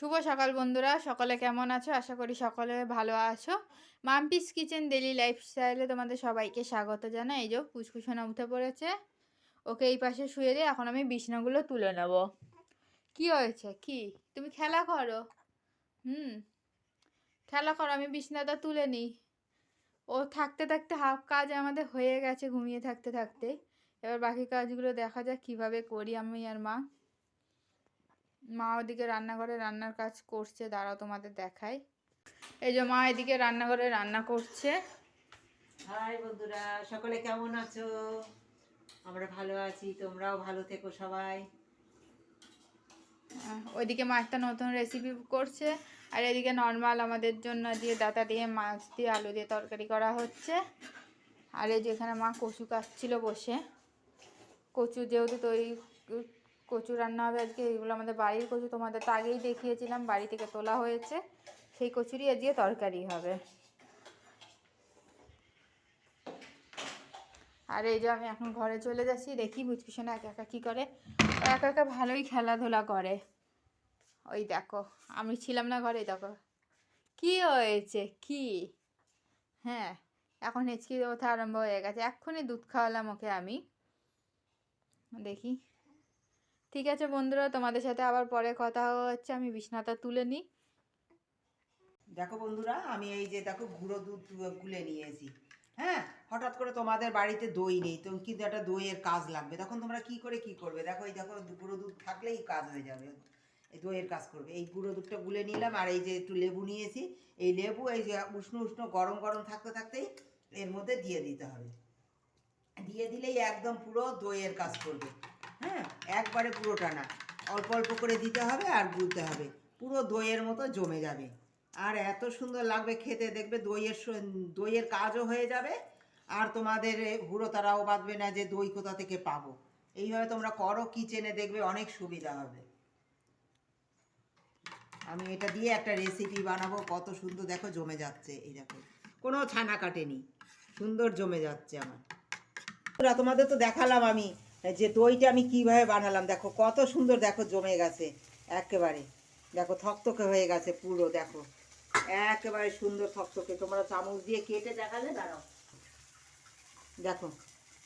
শুভ সকাল বন্ধুরা, সকলে কেমন আছো? আশা করি সকলে ভালো আছো। মাম্পিস কিচেন ডেলি লাইফস্টাইলে তোমাদের সবাইকে স্বাগত জানাই। এই যে পুচকুসোনা উঠে পড়েছে। ওকে এই পাশে শুয়ে দিয়ে এখন আমি বিছনাগুলো তুলে নেব। কি হয়েছে? কি? তুমি খেলা করো? হুম। খেলা করো, আমি বিছনাটা তুলে নিই। ও থাকতে থাকতে হাফ কাজ আমাদের হয়ে গেছে, ঘুমিয়ে থাকতে থাকতে। এবার বাকি কাজগুলো দেখা যাক কীভাবে করি আমি আর মা। মা ওদিকে রান্নাঘরে রান্নার কাজ করছে দাঁড়াও তোমাদের দেখাই। এই যে মা এদিকে রান্নাঘরে রান্না করছে। হাই বন্ধুরা সকলে কেমন আছো? আমরা ভালো আছি তোমরাও ভালো থেকো সবাই। ওইদিকে মা একটা নতুন রেসিপি করছে আর এদিকে নর্মাল আমাদের জন্য দিয়ে ডাটা দিয়ে মাছ দিয়ে আলু দিয়ে তরকারি করা হচ্ছে। আর এই যেখানে মা কচু কাটছিল বসে। কচু যেহেতু তৈরি কচু রান্না হবে আজকে, এগুলো আমাদের বাড়ির কচু, তোমাদের তো আগেই দেখিয়েছিলাম, বাড়ি থেকে তোলা হয়েছে। সেই কচুরি আজকে তরকারি হবে। আর এই যে আমি এখন ঘরে চলে যাচ্ছি, দেখি বুঝকিশোনা একা একা কী করে। একা একা ভালোই খেলাধুলা করে। ওই দেখো, আমি ছিলাম না ঘরে, দেখো। কি হয়েছে? কি? হ্যাঁ এখন হেঁচকি ওঠা আরম্ভ হয়ে গেছে। এক্ষুনি দুধ খাওয়ালাম ওকে আমি। দেখি। ঠিক আছে বন্ধুরা, তোমাদের সাথে আবার পরে কথা হচ্ছে, আমি বিছনাটা তুলে নিই। দেখো বন্ধুরা, আমি এই যে দেখো গুঁড়ো দুধ গুলে নিয়েছি। হ্যাঁ হঠাৎ করে তোমাদের বাড়িতে দই নেই, তো কিন্তু একটা দইয়ের কাজ লাগবে। তখন তোমরা কি করে কি করবে? দেখো এই দেখো গুঁড়ো দুধ থাকলেই কাজ হয়ে যাবে। এই দইয়ের কাজ করবে। এই গুঁড়ো দুধটা গুলে নিলাম, আর এই যে একটু লেবু নিয়েছি, এই লেবু এই যে উষ্ণ উষ্ণ গরম গরম থাকতে থাকতেই এর মধ্যে দিয়ে দিতে হবে। দিয়ে দিলেই একদম পুরো দইয়ের কাজ করবে। হ্যাঁ একবারে পুরোটা না অল্প অল্প করে দিতে হবে আর গুলতে হবে। পুরো দইয়ের মতো জমে যাবে। আর এত সুন্দর লাগবে খেতে, দেখবে দইয়ের দইয়ের কাজও হয়ে যাবে। আর তোমাদের হুড়ো তারাও বাঁধবে না যে দই কোথা থেকে পাবো। এইভাবে তোমরা করো, কিচেনে দেখবে অনেক সুবিধা হবে। আমি এটা দিয়ে একটা রেসিপি বানাবো, কত সুন্দর, দেখো জমে যাচ্ছে, এই দেখো। কোনো ছানা কাটেনি, সুন্দর জমে যাচ্ছে আমার। তোমাদের তো দেখালাম আমি যে দইটা আমি কীভাবে বানালাম, দেখো কত সুন্দর, দেখো জমে গেছে, একেবারে। দেখো থকথকে হয়ে গেছে পুরো, দেখো। একেবারে সুন্দর থকথকে। তোমরা চামচ দিয়ে কেটে দেখালে, দাঁড়াও। দেখো,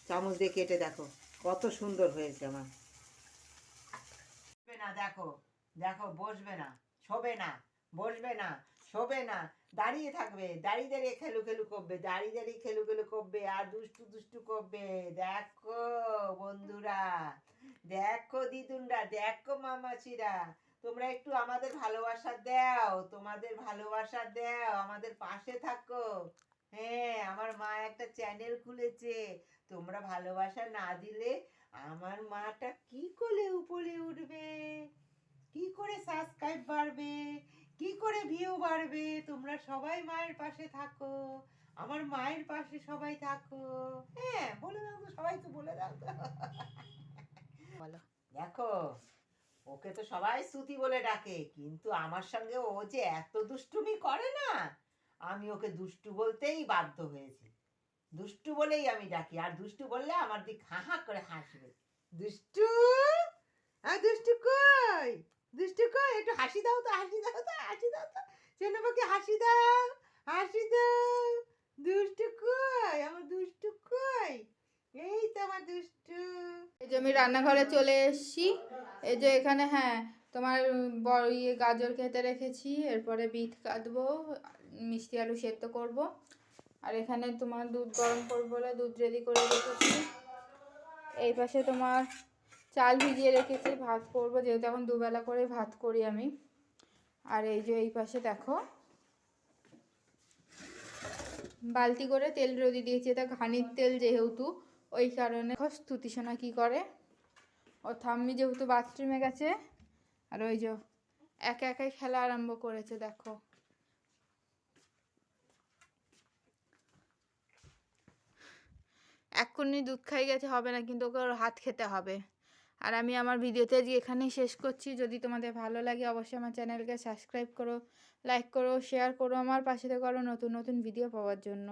চামচ দিয়ে কেটে দেখো, কত সুন্দর হয়েছে আমার। না, দেখো দেখো, বসবে না, শোবে না, বসবে না। শোবে না। দাঁড়িয়ে থাকবে, দাঁড়িয়ে দাঁড়িয়ে খেলু খেলু করবে, দাঁড়িয়ে দাঁড়িয়ে খেলু খেলু করবে আর দুষ্টু দুষ্টু করবে। দেখো বন্ধুরা, দেখো দিদুনরা, দেখো মামাচিরা তোমরা একটু আমাদের ভালোবাসা দাও, তোমাদের ভালোবাসা দাও, আমাদের পাশে থাকো। হ্যাঁ আমার মা একটা চ্যানেল খুলেছে, তোমরা ভালোবাসা না দিলে আমার মাটা কি করে উপরে উঠবে? কি করে সাবস্ক্রাইব বাড়বে? কি করে ভিউ বাড়বে? তোমরা সবাই মায়ের পাশে থাকো। আমার মায়ের পাশে সবাই থাকো। হ্যাঁ বলে দাও তো সবাই তো বলে দাও তো। বলো। দেখো ওকে তো সবাই শ্রুতি বলে ডাকে কিন্তু আমার সঙ্গে ও যে এত দুষ্টুমি করে না আমি ওকে দুষ্টু বলতেই বাধ্য হয়েছি। দুষ্টু বলেই আমি ডাকি আর দুষ্টু বললে আমার দিক হা হা করে হাসবে। দুষ্টু? হ্যাঁ দুষ্টু কই? দুষ্টু কই একটু হাসি দাও তো, হাসি দাও তো, হাসি দাও তো। চেনাবাকে হাসি দাও হাসি দাও। দুষ্টু কই আমার দুষ্টু কই এই তো আমার দুষ্টু। এই যে আমি রান্নাঘরে চলে এসেছি। এই যে এখানে হ্যাঁ তোমার বড় ইয়ে গাজর কেটে রেখেছি, এরপরে বিট কাটবো, মিষ্টি আলু সেদ্ধ করব। আর এখানে তোমার দুধ গরম করব বলে দুধ রেডি করে রেখেছি। এই পাশে তোমার চাল ভিজিয়ে রেখেছি, ভাত করব, যেহেতু এখন দুবেলা করে ভাত করি আমি। আর এই যে এই পাশে দেখো। বালতি করে তেল রোদি দিয়েছি, এটা ঘানির তেল যেহেতু, ওই কারণে। দেখো স্তুতিসোনা কি করে। ও থাম্মি যেহেতু বাথরুমে গেছে, আর ওই যে একা একাই খেলা আরম্ভ করেছে, দেখো। এক্ষুনি দুধ খাই গেছে, হবে না, কিন্তু ওকে ওর হাত খেতে হবে। আর আমি আমার ভিডিওতে আজকে এখানেই শেষ করছি। যদি তোমাদের ভালো লাগে অবশ্যই আমার চ্যানেলকে সাবস্ক্রাইব করো লাইক করো শেয়ার করো, আমার পাশে আরও নতুন নতুন ভিডিও পাওয়ার জন্য।